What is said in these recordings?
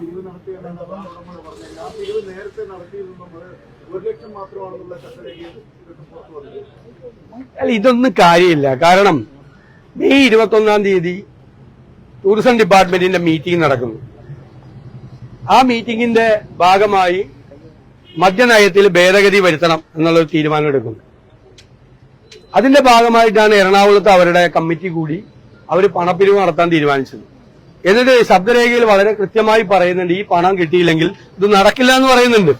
പിരിവ് എന്നുള്ളതാണ് നമ്മൾ പറഞ്ഞത് ആ പിരിവ് നേരത്തെ നടത്തിയത് നമ്മൾ ഒരു ലക്ഷം മാത്രമാണെന്നുള്ള ചട്ടരേഖ അല്ല ഇതൊന്നും കാര്യമില്ല. കാരണം മെയ് ഇരുപത്തൊന്നാം തീയതി ടൂറിസം ഡിപ്പാർട്ട്മെന്റിന്റെ മീറ്റിംഗ് നടക്കുന്നു. ആ മീറ്റിംഗിന്റെ ഭാഗമായി മദ്യനയത്തിൽ ഭേദഗതി വരുത്തണം എന്നുള്ളൊരു തീരുമാനം എടുക്കുന്നു അതിന്റെ ഭാഗമായിട്ടാണ് എറണാകുളത്ത് അവരുടെ കമ്മിറ്റി കൂടി അവർ പണപ്പിരിവ് നടത്താൻ തീരുമാനിച്ചത്. എന്നിട്ട് ശബ്ദരേഖയിൽ വളരെ കൃത്യമായി പറയുന്നുണ്ട് ഈ പണം കിട്ടിയില്ലെങ്കിൽ ഇത് നടക്കില്ല എന്ന് പറയുന്നുണ്ട്.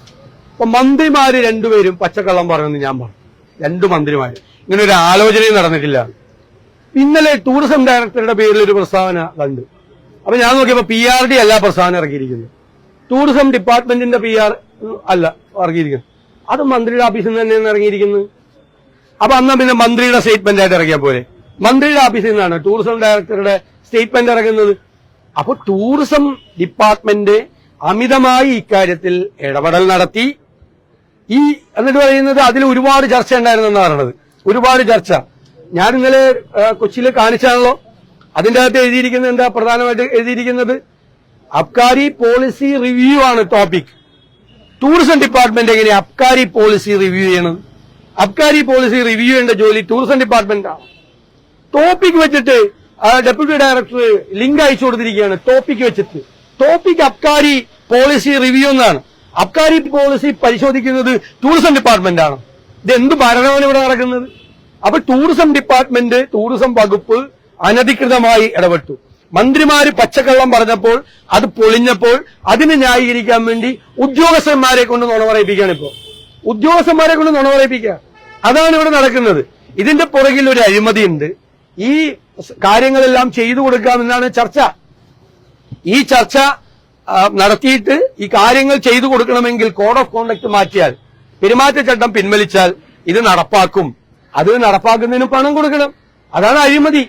അപ്പൊ മന്ത്രിമാര് രണ്ടുപേരും പച്ചക്കള്ളം പറയുമെന്ന് ഞാൻ പറഞ്ഞു. രണ്ടു മന്ത്രിമാര്. ഇങ്ങനെ ഒരു ആലോചനയും നടന്നിട്ടില്ല. ഇന്നലെ ടൂറിസം ഡയറക്ടറുടെ പേരിൽ ഒരു പ്രസ്താവന കണ്ടു. അപ്പൊ ഞാൻ നോക്കിയപ്പോ പി ആർ ഡി അല്ല പ്രസ്താവന ഇറക്കിയിരിക്കുന്നത്. ടൂറിസം ഡിപ്പാർട്ട്മെന്റിന്റെ പി ആർ അല്ല ഇറക്കിയിരിക്കുന്നത്. അത് മന്ത്രിയുടെ ഓഫീസിൽ നിന്ന് തന്നെയാണ് ഇറങ്ങിയിരിക്കുന്നത്. അപ്പൊ അന്നാ പിന്നെ മന്ത്രിയുടെ സ്റ്റേറ്റ്മെന്റ് ആയിട്ട് ഇറങ്ങിയ പോലെ മന്ത്രിയുടെ ഓഫീസിൽ നിന്നാണ് ടൂറിസം ഡയറക്ടറുടെ സ്റ്റേറ്റ്മെന്റ് ഇറങ്ങുന്നത്. അപ്പൊ ടൂറിസം ഡിപ്പാർട്ട്മെന്റ് അമിതമായി ഇക്കാര്യത്തിൽ ഇടപെടൽ നടത്തി. ഈ എന്നിട്ട് പറയുന്നത് അതിൽ ഒരുപാട് ചർച്ച ഉണ്ടായിരുന്നു എന്നാണ് പറയുന്നത് ഒരുപാട് ചർച്ച. ഞാൻ ഇന്നലെ കൊച്ചിയിൽ കാണിച്ചാണല്ലോ. അതിന്റെ അകത്ത് എഴുതിയിരിക്കുന്നത് എന്താ പ്രധാനമായിട്ട് എഴുതിയിരിക്കുന്നത്? അബ്കാരി പോളിസി റിവ്യൂ ആണ് ടോപ്പിക്. ടൂറിസം ഡിപ്പാർട്ട്മെന്റ് എങ്ങനെ അബ്കാരി പോളിസി റിവ്യൂ ചെയ്യണം അബ്കാരി പോളിസി റിവ്യൂ ചെയ്യേണ്ട ജോലി ടൂറിസം ഡിപ്പാർട്ട്മെന്റ് ആണ് ടോപ്പിക് വെച്ചിട്ട് ഡെപ്യൂട്ടി ഡയറക്ടർ ലിങ്ക് അയച്ചു കൊടുത്തിരിക്കുകയാണ് ടോപ്പിക്ക് വെച്ചിട്ട്. ടോപ്പിക് അബ്കാരി പോളിസി റിവ്യൂ എന്നാണ്. അബ്കാരി പോളിസി പരിശോധിക്കുന്നത് ടൂറിസം ഡിപ്പാർട്ട്മെന്റ് ആണ്. ഇത് എന്ത് ഭരണമാണ് ഇവിടെ നടക്കുന്നത്? അപ്പൊ ടൂറിസം ഡിപ്പാർട്ട്മെന്റ് ടൂറിസം വകുപ്പ് അനധികൃതമായി ഇടപെട്ടു. മന്ത്രിമാര് പച്ചക്കള്ളം പറഞ്ഞപ്പോൾ അത് പൊളിഞ്ഞപ്പോൾ അതിനെ ന്യായീകരിക്കാൻ വേണ്ടി ഉദ്യോഗസ്ഥന്മാരെ കൊണ്ട് നുണ പറയിപ്പിക്കുകയാണ് ഇപ്പോ. ഉദ്യോഗസ്ഥന്മാരെ കൊണ്ട് നുണ പറയിപ്പിക്കുക അതാണ് ഇവിടെ നടക്കുന്നത്. ഇതിന്റെ പുറകിൽ ഒരു അഴിമതിയുണ്ട്. ഈ കാര്യങ്ങളെല്ലാം ചെയ്തു കൊടുക്കാമെന്നാണ് ചർച്ച. ഈ ചർച്ച നടത്തിയിട്ട് ഈ കാര്യങ്ങൾ ചെയ്തു കൊടുക്കണമെങ്കിൽ കോഡ് ഓഫ് കോണ്ടക്ട് മാറ്റിയാൽ പെരുമാറ്റച്ചട്ടം പിൻവലിച്ചാൽ ഇത് നടപ്പാക്കും. അത് നടപ്പാക്കുന്നതിന് പണം കൊടുക്കണം. അതാണ് അഴിമതി.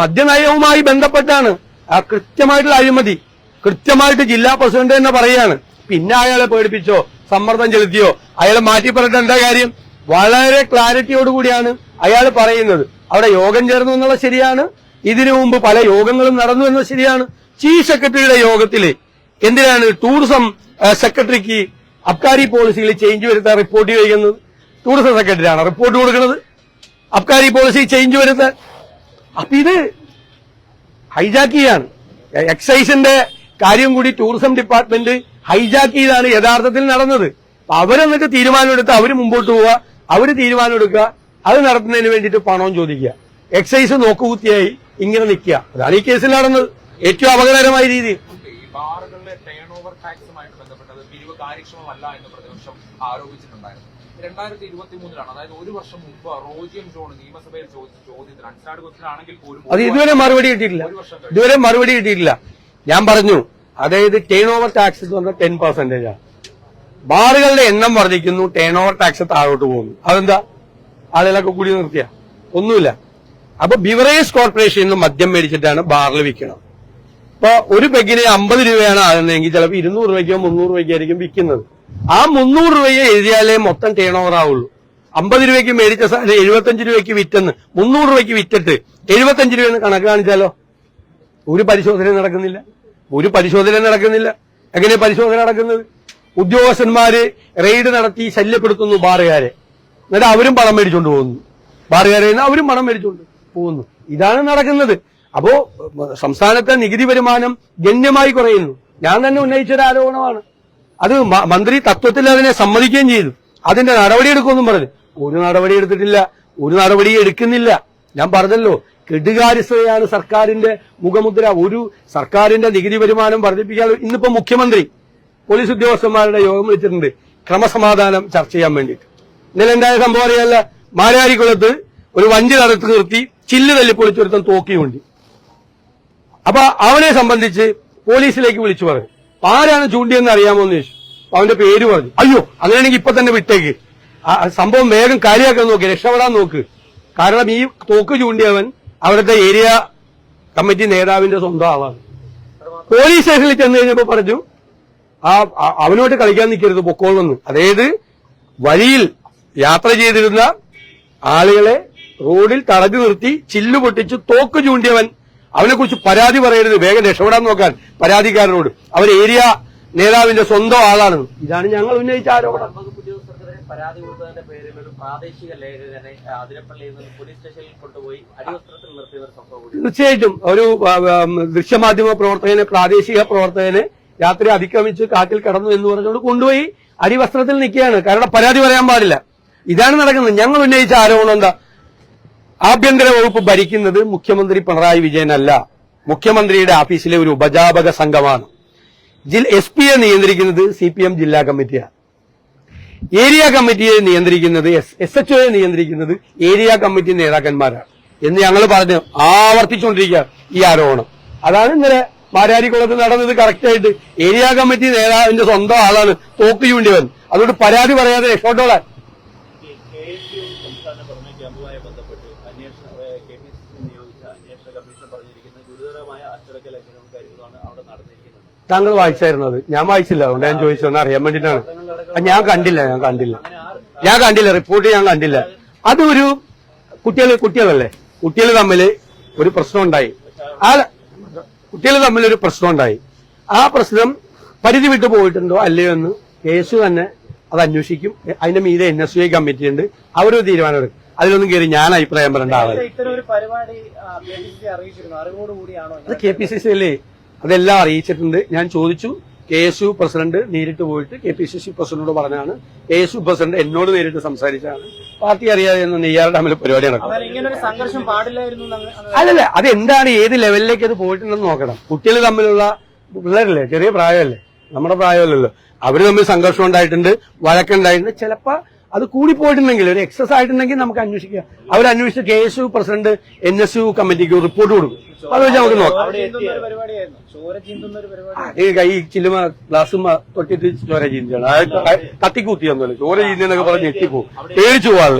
മദ്യനയവുമായി ബന്ധപ്പെട്ടാണ്. ആ കൃത്യമായിട്ടുള്ള അഴിമതി. കൃത്യമായിട്ട് ജില്ലാ പ്രസിഡന്റ് തന്നെ പറയാണ്. പിന്നെ അയാളെ പേടിപ്പിച്ചോ സമ്മർദ്ദം ചെലുത്തിയോ അയാളെ മാറ്റി പറഞ്ഞിട്ട് എന്താ കാര്യം. വളരെ ക്ലാരിറ്റിയോടുകൂടിയാണ് അയാൾ പറയുന്നത്. അവിടെ യോഗം ചേർന്നു എന്നുള്ളത് ശരിയാണ്. ഇതിനു മുമ്പ് പല യോഗങ്ങളും നടന്നു എന്നത് ശരിയാണ്. ചീഫ് സെക്രട്ടറിയുടെ യോഗത്തിൽ എന്തിനാണ് ടൂറിസം സെക്രട്ടറിക്ക് അബ്കാരി പോളിസിയിൽ ചേഞ്ച് വരുത്താൻ റിപ്പോർട്ട് ചെയ്യുന്നത്? ടൂറിസം സെക്രട്ടറിയാണ് റിപ്പോർട്ട് കൊടുക്കുന്നത്. അബ്കാരി പോളിസി ചേഞ്ച് വരുത്താൻ. അപ്പൊ ഇത് ഹൈജാക്ക് ചെയ്യാണ്. എക്സൈസിന്റെ കാര്യം കൂടി ടൂറിസം ഡിപ്പാർട്ട്മെന്റ് ഹൈജാക്ക് ചെയ്താണ് യഥാർത്ഥത്തിൽ നടന്നത്. അവരെന്നിട്ട് തീരുമാനമെടുത്ത് അവർ മുമ്പോട്ട് പോവുക അവർ തീരുമാനമെടുക്കുക. അത് നടത്തുന്നതിന് വേണ്ടിട്ട് പണവും ചോദിക്കുക. എക്സൈസ് നോക്കുകുത്തിയായി ഇങ്ങനെ നിൽക്കുക. അതാണ് ഈ കേസിൽ നടന്നത്. ഏറ്റവും അപകടകരമായ രീതി. ഈ ബാറുകളിലെ ടേൺ ഓവർ ടാക്സുമായിട്ട് ബന്ധപ്പെട്ടത് പിരിവ് കാര്യക്ഷമമല്ല എന്ന് പ്രതിപക്ഷം ആരോപിച്ചിട്ടുണ്ടായിരുന്നു. രണ്ടായിരത്തി ഇരുപത്തി മൂന്നിലാണ് അതായത് ഒരു വർഷം മുമ്പ് റോജിയം ജോൺ നിയമസഭയിൽ ചോദിച്ച ചോദ്യത്തിന് അൻസാഡ് ക്വസ്റ്റിനാണെങ്കിൽ പോലും അത് ഇതുവരെ മറുപടി കിട്ടിയിട്ടില്ല. ഇതുവരെ മറുപടി കിട്ടിയിട്ടില്ല. ഞാൻ പറഞ്ഞു അതായത് ടേൺ ഓവർ ടാക്സ് എന്ന് പറഞ്ഞാൽ ടെൻ പെർസെന്റേജ് ആണ് ബാറുകളുടെ എണ്ണം വർദ്ധിക്കുന്നു ടേൺ ഓവർ ടാക്സ് താഴോട്ട് പോകുന്നു. അതെന്താ? ആളുകളൊക്കെ കൂടി നിർത്തിയ. ഒന്നുമില്ല. അപ്പൊ ബിവറേജ് കോർപ്പറേഷനിൽ നിന്ന് മദ്യം മേടിച്ചിട്ടാണ് ബാറിൽ വിൽക്കണം ഇപ്പൊ ഒരു പെഗിന് അമ്പത് രൂപയാണ് ആകുന്നതെങ്കിൽ ചിലപ്പോൾ ഇരുന്നൂറ് രൂപയ്ക്കോ മുന്നൂറ് രൂപയ്ക്കോ ആയിരിക്കും വിൽക്കുന്നത്. ആ മുന്നൂറ് രൂപയെ എഴുതിയാലേ മൊത്തം ടേൺ ഓവർ ആവുള്ളൂ. അമ്പത് രൂപയ്ക്ക് മേടിച്ച സാധനം എഴുപത്തഞ്ച് രൂപയ്ക്ക് വിറ്റെന്ന് മുന്നൂറ് രൂപയ്ക്ക് വിറ്റിട്ട് എഴുപത്തഞ്ച് രൂപയെന്ന് കണക്ക് കാണിച്ചാലോ? ഒരു പരിശോധന നടക്കുന്നില്ല. ഒരു പരിശോധന നടക്കുന്നില്ല. എങ്ങനെ പരിശോധന നടക്കുന്നത്? ഉദ്യോഗസ്ഥന്മാര് റെയ്ഡ് നടത്തി ശല്യപ്പെടുത്തുന്നു ബാറുകാരെ. എന്നിട്ട് അവരും പണം മേടിച്ചുകൊണ്ട് പോകുന്നു. ബാറുകാരെ നിന്ന് അവരും പണം മേടിച്ചുകൊണ്ട് പോകുന്നു. ഇതാണ് നടക്കുന്നത്. അപ്പോ സംസ്ഥാനത്തെ നികുതി വരുമാനം ഗണ്യമായി കുറയുന്നു. ഞാൻ തന്നെ ഉന്നയിച്ച ഒരു ആരോപണമാണ്. അത് മന്ത്രി തത്വത്തിൽ അതിനെ സമ്മതിക്കുകയും ചെയ്തു. അതിന്റെ നടപടി എടുക്കുമെന്നും പറഞ്ഞു. ഒരു നടപടി എടുത്തിട്ടില്ല. ഒരു നടപടി എടുക്കുന്നില്ല. ഞാൻ പറഞ്ഞല്ലോ കെടുകാര്യസ്ഥതയാണ് സർക്കാരിന്റെ മുഖമുദ്ര. ഒരു സർക്കാരിന്റെ നികുതി വരുമാനം വർദ്ധിപ്പിക്കാൻ ഇന്നിപ്പോ മുഖ്യമന്ത്രി പോലീസ് ഉദ്യോഗസ്ഥന്മാരുടെ യോഗം വിളിച്ചിട്ടുണ്ട്. ക്രമസമാധാനം ചർച്ച ചെയ്യാൻ വേണ്ടിയിട്ട്. ഇന്നലെ ഉണ്ടായ സംഭവം അറിയാല്ല? മാരാരിക്കുളത്ത് ഒരു വഞ്ചി നടത്തി നിർത്തി ചില്ല് തല്ലിപ്പൊളിച്ചൊരുത്തൻ തോക്കിയുണ്ട്. അപ്പൊ അവനെ സംബന്ധിച്ച് പോലീസിലേക്ക് വിളിച്ചു പറഞ്ഞു. ആരാണ് ചൂണ്ടിയെന്ന് അറിയാമോ എന്ന് ചോദിച്ചു. അവന്റെ പേര് പറഞ്ഞു. അയ്യോ അങ്ങനെയാണെങ്കിൽ ഇപ്പൊ തന്നെ വിട്ടേക്ക്. സംഭവം വേഗം കാര്യമാക്കാൻ നോക്ക് രക്ഷപ്പെടാൻ നോക്ക്. കാരണം ഈ തോക്ക് ചൂണ്ടിയവൻ അവിടുത്തെ ഏരിയ കമ്മിറ്റി നേതാവിന്റെ സ്വന്തം ആളാണ്. പോലീസ് സ്റ്റേഷനിൽ ചെന്ന് കഴിഞ്ഞപ്പോ പറഞ്ഞു ആ- അവനോട്ട് കളിക്കാൻ നിൽക്കരുത് പൊക്കോളെന്ന്. അതായത് വഴിയിൽ യാത്ര ചെയ്തിരുന്ന ആളുകളെ റോഡിൽ തടഞ്ഞു നിർത്തി ചില്ലു പൊട്ടിച്ച് തോക്ക് ചൂണ്ടിയവൻ അവനെ കുറിച്ച് പരാതി പറയരുത്. വേഗം രക്ഷപ്പെടാൻ നോക്കാൻ. പരാതിക്കാരനോട്. അവർ ഏരിയ നേതാവിന്റെ സ്വന്തം ആളാണ്. ഇതാണ് ഞങ്ങൾ ഉന്നയിച്ച ആരോപണം. പരാതി കൊടുത്തതിന്റെ പേരിൽ ഒരു പ്രാദേശിക ലേഖകനെ ആ, അതിരപ്പള്ളിയിൽ നിന്ന് പോലീസ് സ്റ്റേഷനിൽ കൊണ്ടുപോയി അടിവസ്ത്രത്തിൽ നിർത്തിയ ഒരു സംഭവം കൂടി. തീർച്ചയായിട്ടും ഒരു ദൃശ്യമാധ്യമ പ്രവർത്തകനെ പ്രാദേശിക പ്രവർത്തകനെ രാത്രി അതിക്രമിച്ച് കാട്ടിൽ കടന്നു എന്ന് പറഞ്ഞുകൊണ്ട് കൊണ്ടുപോയി അടിവസ്ത്രത്തിൽ നിൽക്കുകയാണ്. കാരണം പരാതി പറയാൻ പാടില്ല. ഇതാണ് നടക്കുന്നത്. ഞങ്ങൾ ഉന്നയിച്ച ആരോപണം എന്താ? ആഭ്യന്തര വകുപ്പ് ഭരിക്കുന്നത് മുഖ്യമന്ത്രി പിണറായി വിജയനല്ല മുഖ്യമന്ത്രിയുടെ ഓഫീസിലെ ഒരു ഉപജാപക സംഘമാണ്. എസ് പിയെ നിയന്ത്രിക്കുന്നത് സി പി എം ജില്ലാ കമ്മിറ്റിയാണ്. ഏരിയ കമ്മിറ്റിയെ നിയന്ത്രിക്കുന്നത് എസ് എച്ച് ഒയെ നിയന്ത്രിക്കുന്നത് ഏരിയ കമ്മിറ്റി നേതാക്കന്മാരാണ്. എന്ന് ഞങ്ങൾ പറഞ്ഞു ആവർത്തിച്ചുകൊണ്ടിരിക്കുക ഈ ആരോപണം. അതാണ് ഇന്നലെ മാരാരിക്കുളത്ത് നടന്നത് കറക്റ്റായിട്ട്. ഏരിയ കമ്മിറ്റി നേതാവിന്റെ സ്വന്തം ആളാണ് തോക്ക് ചൂണ്ടിവൻ. അതുകൊണ്ട് പരാതി പറയാതെ രക്ഷപ്പെട്ടോളാൻ കെ എസ് യു സംസ്ഥാന പഠന ക്യാമ്പുമായി ബന്ധപ്പെട്ട് അന്വേഷണ കെ പി സി സി നിയോഗിച്ച അന്വേഷണ കമ്മീഷൻ പറഞ്ഞിരിക്കുന്നത് ഗുരുതരമായ അച്ചടക്ക ലംഘനവും കാര്യങ്ങളുമാണ് അവിടെ നടന്നിരിക്കുന്നത്. താങ്കൾ വായിച്ചായിരുന്നത് ഞാൻ വായിച്ചില്ല അതുകൊണ്ട് ഞാൻ ചോദിച്ചതെന്ന് അറിയാൻ വേണ്ടിയിട്ടാണ്. ഞാൻ കണ്ടില്ല ഞാൻ കണ്ടില്ല. ഞാൻ കണ്ടില്ല റിപ്പോർട്ട് ഞാൻ കണ്ടില്ല. അത് ഒരു കുട്ടികൾ കുട്ടികളല്ലേ? കുട്ടികൾ തമ്മിൽ ഒരു പ്രശ്നം ഉണ്ടായി. ആ കുട്ടികൾ തമ്മിൽ ഒരു പ്രശ്നം ഉണ്ടായി. ആ പ്രശ്നം പരിധി വിട്ടു പോയിട്ടുണ്ടോ അല്ലയോ എന്ന് കേസ് തന്നെ അത് അന്വേഷിക്കും. അതിന്റെ മീതെ എൻ എസ് ഐ കമ്മിറ്റി ഉണ്ട്. അവരൊരു തീരുമാനമെടുക്കും. അതിലൊന്നും കയറി ഞാൻ അഭിപ്രായം പറയേണ്ട അത് കെ പി സി സി അല്ലേ? അതെല്ലാം അറിയിച്ചിട്ടുണ്ട്. ഞാൻ ചോദിച്ചു കെ എസ് യു പ്രസിഡന്റ് നേരിട്ട് പോയിട്ട് കെ പി സി സി പ്രസിഡന്റിനോട് പറഞ്ഞാണ് കെ എസ് യു പ്രസിഡന്റ് എന്നോട് നേരിട്ട് സംസാരിച്ചാണ് പാർട്ടി അറിയാതെ നെയ്യാറുടെ തമ്മിൽ പരിപാടി നടക്കും. അല്ലല്ല അത് എന്താണ് ഏത് ലെവലിലേക്ക് അത് പോയിട്ടുണ്ടെന്ന് നോക്കണം. കുട്ടികൾ തമ്മിലുള്ള പിള്ളേരല്ലേ? ചെറിയ പ്രായമല്ലേ? നമ്മുടെ പ്രായമല്ലല്ലോ. അവർ തമ്മിൽ സംഘർഷം ഉണ്ടായിട്ടുണ്ട് വഴക്കുണ്ടായിട്ടുണ്ട്. ചിലപ്പോ അത് കൂടിപ്പോയിട്ടുണ്ടെങ്കിൽ ഒരു എക്സസ് ആയിട്ടുണ്ടെങ്കിൽ നമുക്ക് അന്വേഷിക്കാം. അവർ അന്വേഷിച്ച് K S U president N S U കമ്മിറ്റിക്ക് റിപ്പോർട്ട് കൊടുക്കും. അത് വെച്ച് നമുക്ക് നോക്കാം. ഈ കൈ ചില്ലുമ ഗ്ലാസും തൊട്ടിട്ട് ചോര ചീന്തിയാണ് അത് കത്തിക്കൂത്തി തന്നല്ലോ ചോര ചീന്തി എന്നൊക്കെ പറഞ്ഞ് ഞെട്ടിപ്പോ പേടിച്ചു പോവാൾ